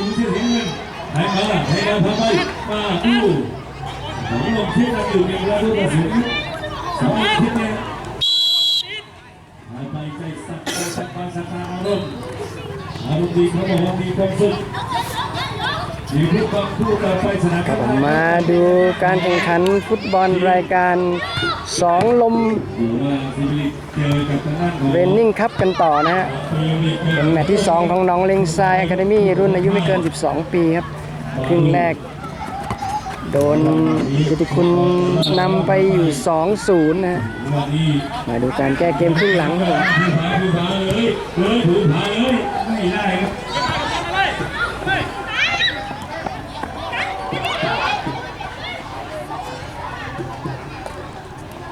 ดูที่เห็นเงินไหนมาไหนมาทำไมมาดูของลงที่เราอยู่ในเวลาที่เราเสียสองอาทิตย์เนี่ยหายไปใจสักใจสักบางสักการอารมณ์อารมณ์ดีเขาบอกว่ามีความสุขครับผมมาดูการแข่งขันฟุตบอลรายการ สองลมอยู่ว่าซีรีส์เรนนิ่งคัพกันต่อนะฮะเป็นแมตช์ที่ 2 ของน้องเลงซายอะคาเดมี่รุ่นอายุไม่เกิน 12 ปีครับ ครึ่งแรก โดนกิติคุณนำไปอยู่ 2-0 นะฮะวันนี้มาดูการแก้เกมครึ่งหลังครับผม ถือผาถือผาเลยเลยถือผาเลยไม่ได้ครับ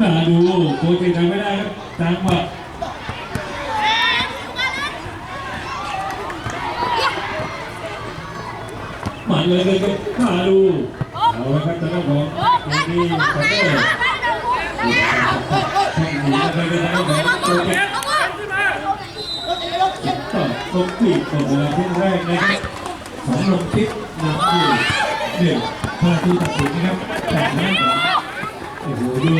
น่า ดูโคชทำไม่ได้ครับจังหวะมาเลยเลยครับน่าดูเอาละครับทางด้านของนี่คอนเตอร์ก็ตกปีกก่อนเวลาที่แรกนะครับสองลงทิศหนึ่งที่หนึ่งพาทีตัดสินนะครับแต่หน้าของโอ้โหดู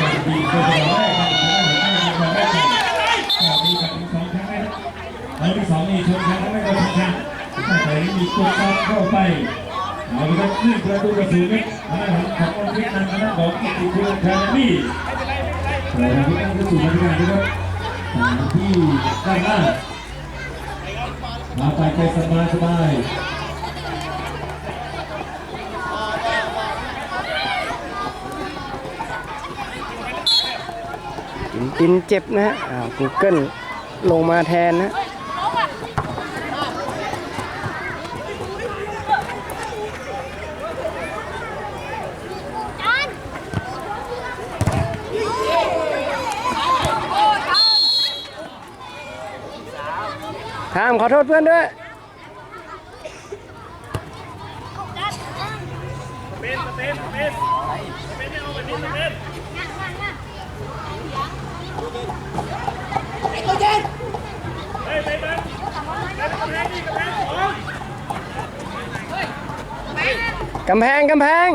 การดีก็จะร้อยครับทางด้านของแม่มีการสองครั้งนะครับแล้วที่ส องนี่ชนครั้งไม่ก็ชนครั้งแต่นี้มีตัวตามเข้าไปเอาละครับนี่ประตูกระสุนครับทางด้านของของทิศนั้นทางด้านของกิติคุณแคนาดี้เราที่นั่งเข้าสู่บรรยากาศนะครับที่ด้านหน้ามาไปใจสบายสบายจินเจ็บนะฮะอ่า Google ลงมาแทนนะ ข้ามขอโทษเพื่อนด้วยกำแพงกำแพง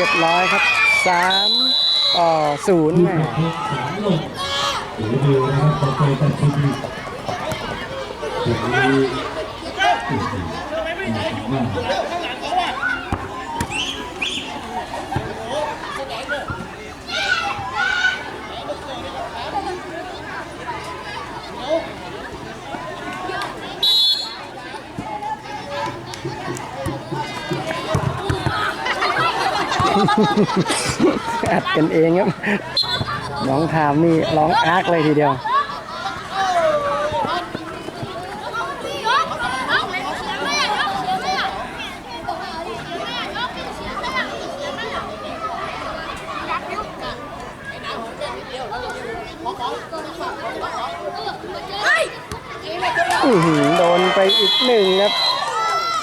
รียบร้อยครับ3ต่อ0ที่แม่ขอบคุณสามลงโอ้โหนย์ อัดกันเองครับ น้องถามนี่ร้องอาร์กเลยทีเดียวอื้อหือโดนไปอีกหนึ่งครับ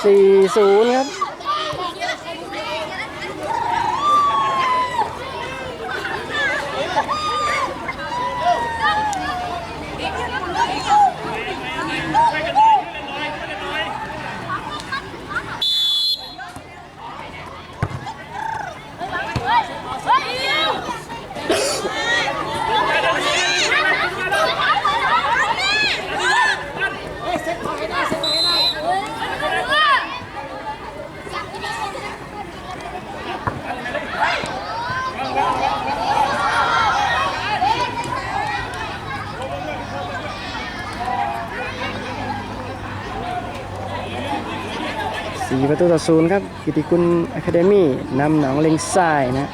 4-0 ครับ Vai! สี่ประตูต่อศูนย์ครับ กิติคุณอะคาเดมี่นำหนองเลงทรายนะ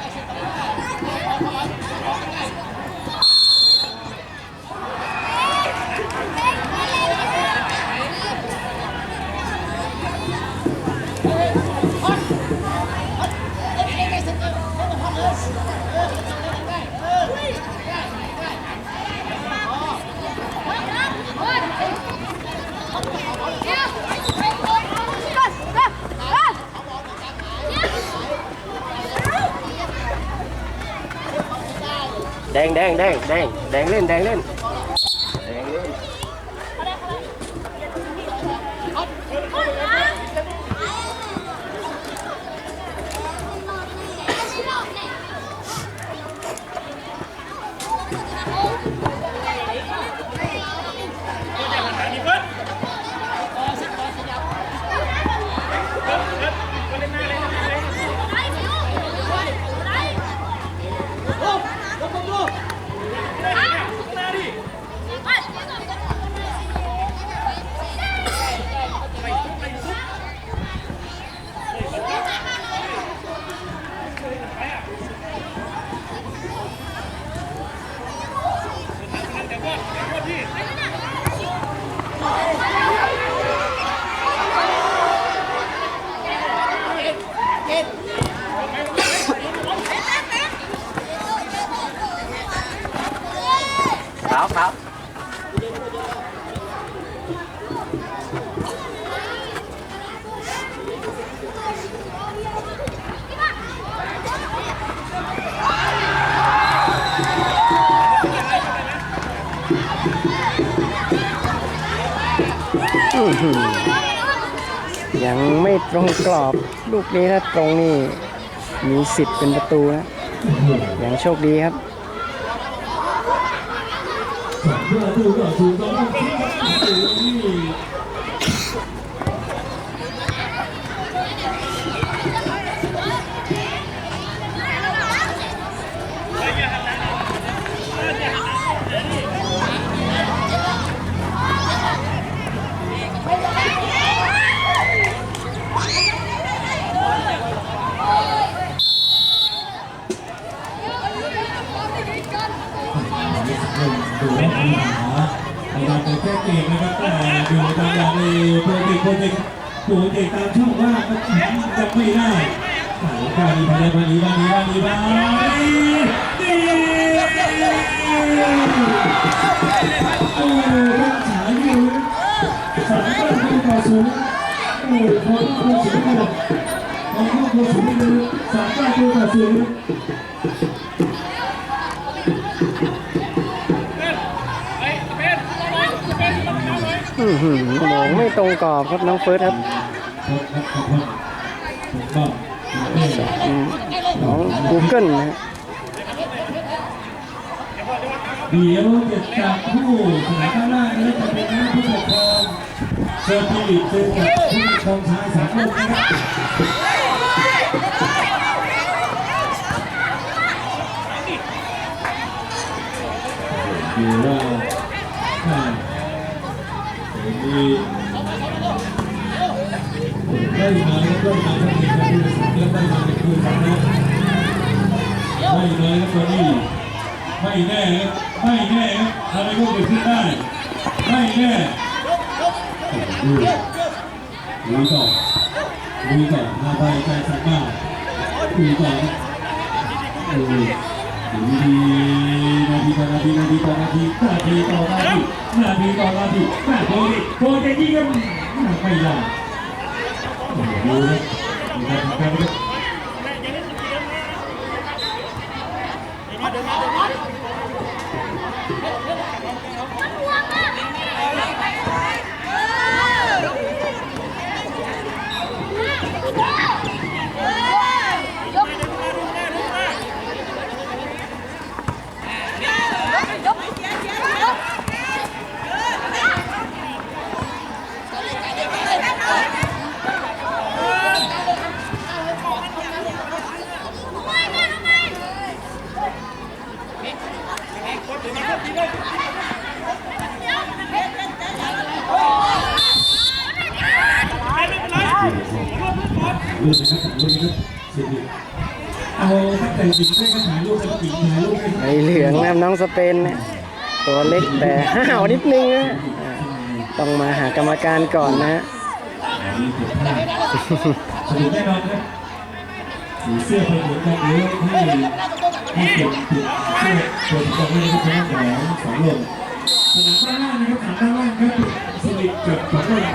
แดงแดงแดงแดงแดงเล่นแดงเล่น ยังไม่ตรงกรอบ ลูกนี้ถ้าตรงนี่มีสิทธิ์เป็นประตูนะยังโชคดีครับ สองประตูต่อศูนย์สองประตูที่ ดูแลปัญหาในการเปิดแก้เกมนะครับแต่ดูตามอย่างในโปรเจกต์โปรเจกต์โปรเจกต์ตามช่องว่างก็ยังไม่ได้สายการดีมาเลยวันนี้วันนี้วันนี้วันนี้ดีโอ้รักษาอยู่สามประตูต่อศูนย์โอ้โหโค้ชสูงเลยโอ้โหโค้ชสูงเลยสามประตูต่อศูนย์อื้ มองไม่ตรงกรอบครับน้องเฟิร์สครับน้องกูเกิลนะเดี๋ยวจะจับผู้สนามข้างล่านี้จะเป็นผู้ปกครองเซอร์ฟิลิปเจอกับผู้ปกครองชายสามคนนะครับดูว่าอ่า มีได้มาแล้วก็มาทั้งในการดูสัญญาได้มาในคืนนั้นนะไม่เลยครับตอนนี้ไม่แน่ครับไม่แน่ครับอะไรก็เกิดขึ้นได้ไม่แน่ดูดูต่อดูต่อหน้าไปใจสั่นมากดูต่อครับดูดูดีนา ทีต่อนาทีนาทีต่อนาทีนาทีต่อนาทีนาทีต่อนาทีนาทีโคจะยิงกันไม่ได้ดูนะดูการทำการครับ รูปนะครับรูปนะครับสิบเอาตั้งแต่สิบ ได้ก็ถ่ายรูปกันปีถ่ายรูปกันไอเหลืองนะครับน้องสเปนนะตัวเล็กแต่ห้าวนิดนึงนะอ่าต้องมาหากรรมการก่อนนะฮะมีเก็บผ้าสนุกแน่นอนครับมีเสื้อเป็นเหมือนกันหรือให้ให้เก็บติดเสื้อตัวที่จะไม่ได้ทุกครั้งของสองลมสนามด้านล่างนะครับสนามด้านล่างครับสนิทกับสองลม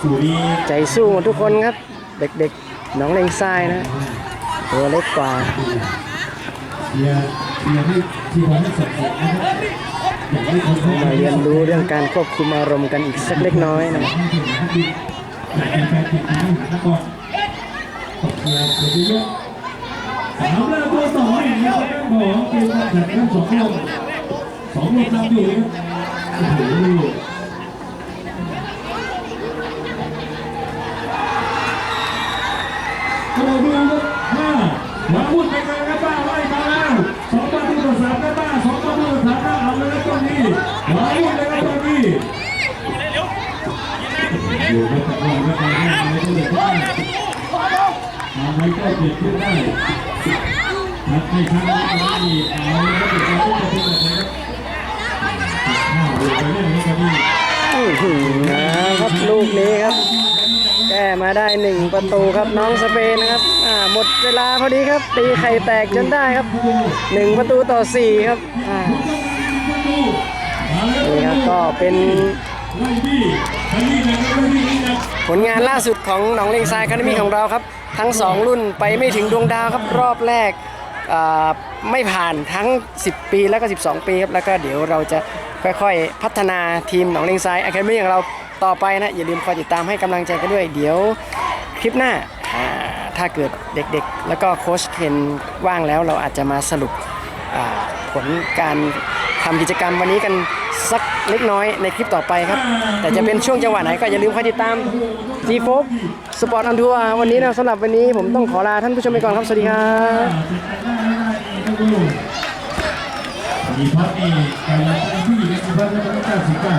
สู่ดีใจสู้หมดทุกคนครับ เด็กๆน้องเลงทรายนะ ตัวเล็กกว่าเชียร์เชียร์ให้ที่บอลให้สับสนะครับมาเรียนรู้เรื่องการควบคุมอารมณ์กันอีกสักเล็กน้อยนะให้ถึงให้ดีอยากเป็นแฟนทีมที่หนับอลตบเชียร์เยอะๆสามตัวสองอีกนะครับของเกมการแข่งขันสองลูกสองลูกนำอยู่นะครับโอ้โห กระโดดดูครับห้าหวังพูดไปไกลครับบ้าไล่มาแล้วสองประตูต่อสามครับบ้าสองประตูต่อสามครับเอาเลยครับตอนนี้หวังพูดเลยครับตอนนี้อยู่ครับแต่ว่าไม่ไปให้ไม่ก็เลยก็ได้ ทำให้ก็เปลี่ยนขึ้นได้ทักให้ทางนี้เอาเลยครับเดี๋ยวเราจะพูดอะไรครับห้าอยู่ไปเรื่อยครับตอนนี้อื้อหือนะครับลูกนี้ครับแก้มาได้หนึ่งประตูครับน้องสเปนนะครับอ่าหมดเวลาพอดีครับ ตีไข่แตกจนได้ครับหนึ่งประตูต่อสี่ครับอ่านี่ครับก็เป็น ผลงานล่าสุดของหนองเลงทรายคาเดมี่ของเราครับ ทั้ง 2 รุ่นไปไม่ถึงดวงดาวครับรอบแรกไม่ผ่านทั้ง 10 ปีแล้วก็ 12 ปีครับแล้วก็เดี๋ยวเราจะค่อยๆ พัฒนาทีมหนองเลงทรายอะคาเดมี่ของเราต่อไปนะ อย่าลืมคอยติดตามให้กำลังใจกันด้วย เดี๋ยวคลิปหน้าถ้าเกิดเด็กๆ แล้วก็โค้ชเคนว่างแล้วเราอาจจะมาสรุปผลการทำกิจกรรมวันนี้กัน สักเล็กน้อยในคลิปต่อไปครับ แต่จะเป็นช่วงจังหวะไหนก็อย่าลืมคอยติดตาม G f o สปอร์ตอันทัววันนี้นะสำหรับวันนี้ผมต้องขอลาท่านผู้ชมไปก่อนครับ สวัสดีครับมีพัดนี่การรับผู้หญิงในสุพรรณก็ต้องกาสิบเก้า